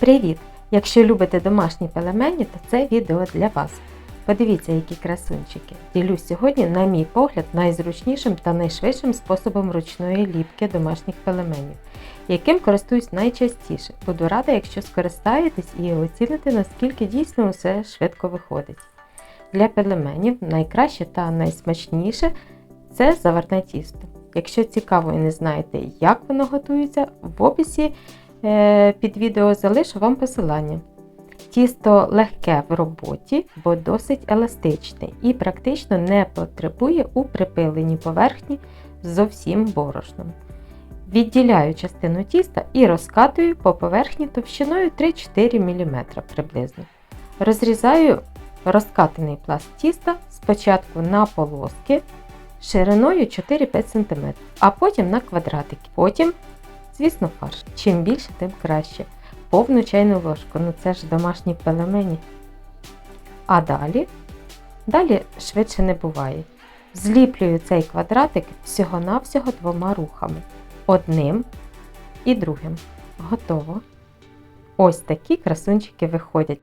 Привіт! Якщо любите домашні пельмені, то це відео для вас. Подивіться, які красунчики. Ділюсь сьогодні, на мій погляд, найзручнішим та найшвидшим способом ручної ліпки домашніх пельменів, яким користуюсь найчастіше. Буду рада, якщо скористаєтесь і оціните, наскільки дійсно усе швидко виходить. Для пельменів найкраще та найсмачніше це заварне тісто. Якщо цікаво і не знаєте, як воно готується, в описі під відео залишу вам посилання. Тісто легке в роботі, бо досить еластичне і практично не потребує у припиленні поверхні зовсім борошном. Відділяю частину тіста і розкатую по поверхні товщиною 3-4 мм приблизно. Розрізаю розкатаний пласт тіста спочатку на полоски шириною 4-5 см, а потім на квадратики. Потім, звісно, фарш. Чим більше, тим краще. Повну чайну ложку, ну це ж домашні пелемені. А далі, далі швидше не буває. Зліплюю цей квадратик всього-навсього двома рухами. Одним і другим. Готово. Ось такі красунчики виходять.